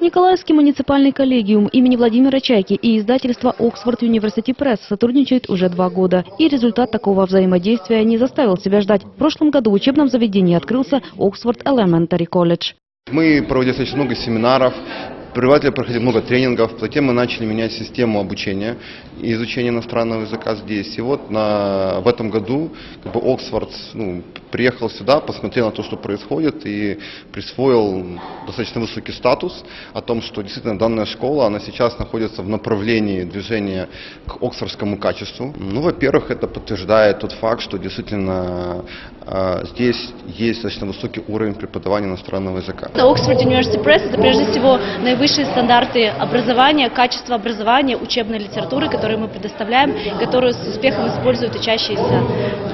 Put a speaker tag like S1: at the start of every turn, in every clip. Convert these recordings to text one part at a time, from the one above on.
S1: Николаевский муниципальный коллегиум имени Владимира Чайки и издательство Оксфорд University Пресс сотрудничают уже два года. И результат такого взаимодействия не заставил себя ждать. В прошлом году в учебном заведении открылся Оксфорд Elementary College.
S2: Мы проводили достаточно много семинаров, преподаватели проходили много тренингов, затем мы начали менять систему обучения и изучения иностранного языка здесь. И вот на, в этом году как бы Оксфорд ну, приехал сюда, посмотрел на то, что происходит и присвоил достаточно высокий статус о том, что действительно данная школа, она сейчас находится в направлении движения к оксфордскому качеству. Ну, во-первых, это подтверждает тот факт, что действительно э, здесь есть достаточно высокий уровень преподавания иностранного языка.
S3: Оксфорд University Press это прежде всего наивысшие стандарты образования, качества образования, учебной литературы, которую мы предоставляем, которую с успехом используют учащиеся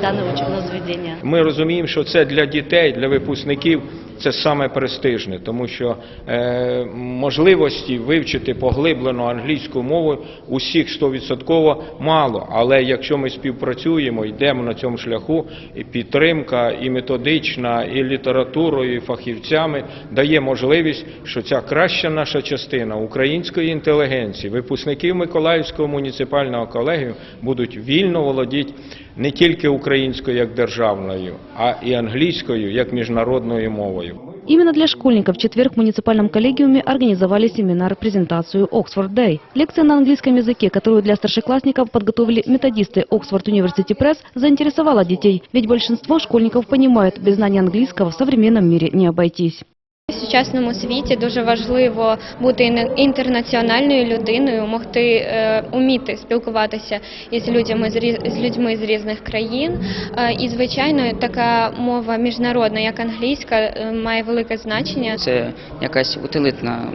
S3: данного учебного заведения.
S4: Ми розуміємо, що це для дітей, для випускників це саме престижне, тому що е, можливості вивчити поглиблено англійську мову усіх 100% мало. Але якщо ми співпрацюємо, йдемо на цьому шляху, і підтримка і методична, і літературою, і фахівцями дає можливість, що ця краща наша частина української інтелігенції, випускників Миколаївського муніципального колегію будуть вільно володіти не тільки українською як державною, а і англійською як міжнародною мовою.
S1: Именно для школьников в четверг в муниципальном коллегиуме организовали семинар-презентацию Oxford Day. Лекция на английском языке, которую для старшеклассников подготовили методисты Oxford University Press, заинтересовала детей. Ведь большинство школьников понимают, без знания английского в современном мире не обойтись.
S5: В сучасному світі дуже важливо бути інтернаціональною людиною, могти е, уміти спілкуватися із людьми з людьми з різних країн. Е, і звичайно, така мова міжнародна, як англійська, е, має велике значення.
S6: Це якась утилитна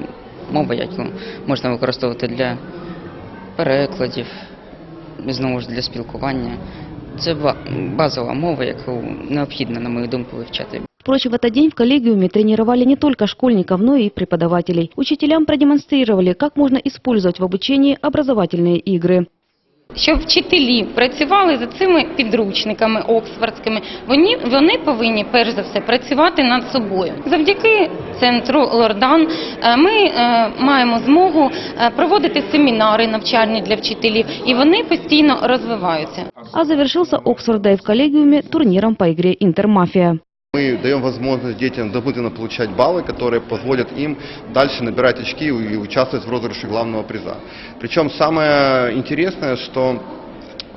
S6: мова, яку можна використовувати для перекладів, знову ж для спілкування. Це ба- базова мова, яку необхідно, на мою думку, вивчати.
S1: Впрочем, в этот день в коллегиуме тренировали не только школьников, но и преподавателей. Учителям продемонстрировали, как можно использовать в обучении образовательные игры.
S7: щоб вчителі працювали за цими підручниками оксфордськими, вони, вони повинні перш за все працювати над собою. Завдяки центру Лордан е, ми е, маємо змогу е, проводити семінари навчальні для вчителів, і вони постійно розвиваються.
S1: А завершился Оксфорд Day в коллегиуме турниром по игре «Интермафия».
S2: Мы даем возможность детям дополнительно получать баллы, которые позволят им дальше набирать очки и участвовать в розыгрыше главного приза. Причем самое интересное, что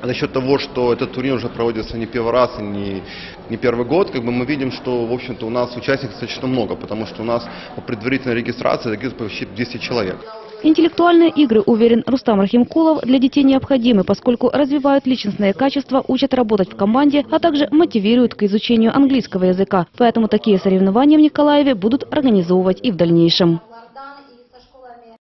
S2: за счет того, что этот турнир уже проводится не первый раз и не, не первый год, как бы мы видим, что, в общем-то, у нас участников достаточно много, потому что у нас по предварительной регистрации регистрируется почти 200 человек.
S1: Интеллектуальные игры, уверен Рустам Рахимкулов, для детей необходимы, поскольку развивают личностные качества, учат работать в команде, а также мотивируют к изучению английского языка. Поэтому такие соревнования в Николаеве будут организовывать и в дальнейшем.